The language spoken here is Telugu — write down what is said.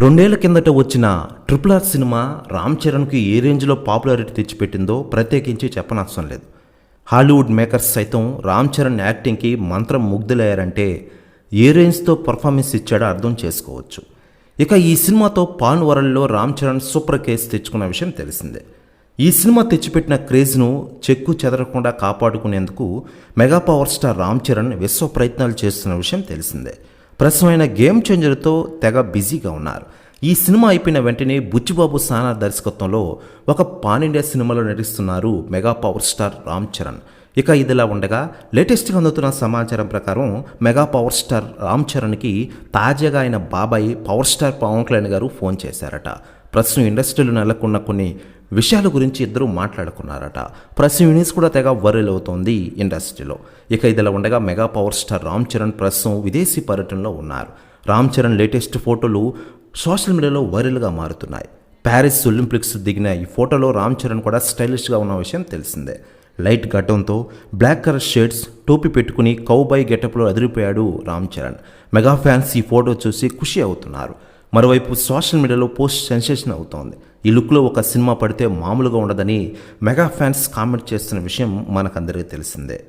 రెండేళ్ళ కిందట వచ్చిన ట్రిపుల్ ఆర్ సినిమా రామ్ చరణ్కి ఏ రేంజ్లో పాపులారిటీ తెచ్చిపెట్టిందో ప్రత్యేకించి చెప్పనవసరం లేదు. హాలీవుడ్ మేకర్స్ సైతం రామ్ చరణ్ యాక్టింగ్కి మంత్రం ముగ్ధులయ్యారంటే ఏ రేంజ్తో పర్ఫార్మెన్స్ ఇచ్చాడో అర్థం చేసుకోవచ్చు. ఇక ఈ సినిమాతో పాన్ వరల్డ్లో రామ్ చరణ్ సూపర్ కేసు తెచ్చుకున్న విషయం తెలిసిందే. ఈ సినిమా తెచ్చిపెట్టిన క్రేజ్ను చెక్కు చెదరకుండా కాపాడుకునేందుకు mega power star Ram Charan విశ్వ ప్రయత్నాలు చేస్తున్న విషయం తెలిసిందే. ప్రస్తుతమైన గేమ్ చేంజర్తో తెగ బిజీగా ఉన్నారు. ఈ సినిమా అయిపోయిన వెంటనే బుచ్చిబాబు సానా దర్శకత్వంలో ఒక పాన్ ఇండియా సినిమాలో నటిస్తున్నారు mega power star Ram Charan. ఇక ఇదిలా ఉండగా లేటెస్ట్గా అందుతున్న సమాచారం ప్రకారం మెగా పవర్ స్టార్ రామ్ చరణ్కి తాజాగా ఆయన బాబాయ్ పవర్ స్టార్ పవన్ కళ్యాణ్ గారు ఫోన్ చేశారట. ప్రస్తుతం ఇండస్ట్రీలో నెలకొన్న కొన్ని విషయాల గురించి ఇద్దరు మాట్లాడుకున్నారట. ప్రస్తుతం యూనిస్ కూడా తెగ వైరల్ అవుతోంది ఇండస్ట్రీలో. ఇక ఇదిలా ఉండగా mega power star Ram Charan ప్రస్తుతం విదేశీ పర్యటనలో ఉన్నారు. రామ్ చరణ్ లేటెస్ట్ ఫోటోలు సోషల్ మీడియాలో వైరల్గా మారుతున్నాయి. ప్యారిస్ ఒలింపిక్స్ దిగిన ఈ ఫోటోలో రామ్ చరణ్ కూడా స్టైలిష్గా ఉన్న విషయం తెలిసిందే. లైట్ గడ్డంతో బ్లాక్ కలర్ షేడ్స్ టోపీ పెట్టుకుని కౌబాయ్ గెటప్లో అదిరిపోయాడు రామ్ చరణ్. మెగా ఫ్యాన్స్ ఈ ఫోటో చూసి ఖుషి అవుతున్నారు. మరోవైపు సోషల్ మీడియాలో పోస్ట్ సెన్సేషన్ అవుతోంది. ఈ లుక్లో ఒక సినిమా పడితే మామూలుగా ఉండదని మెగా ఫ్యాన్స్ కామెంట్ చేస్తున్న విషయం మనకందరికీ తెలిసిందే.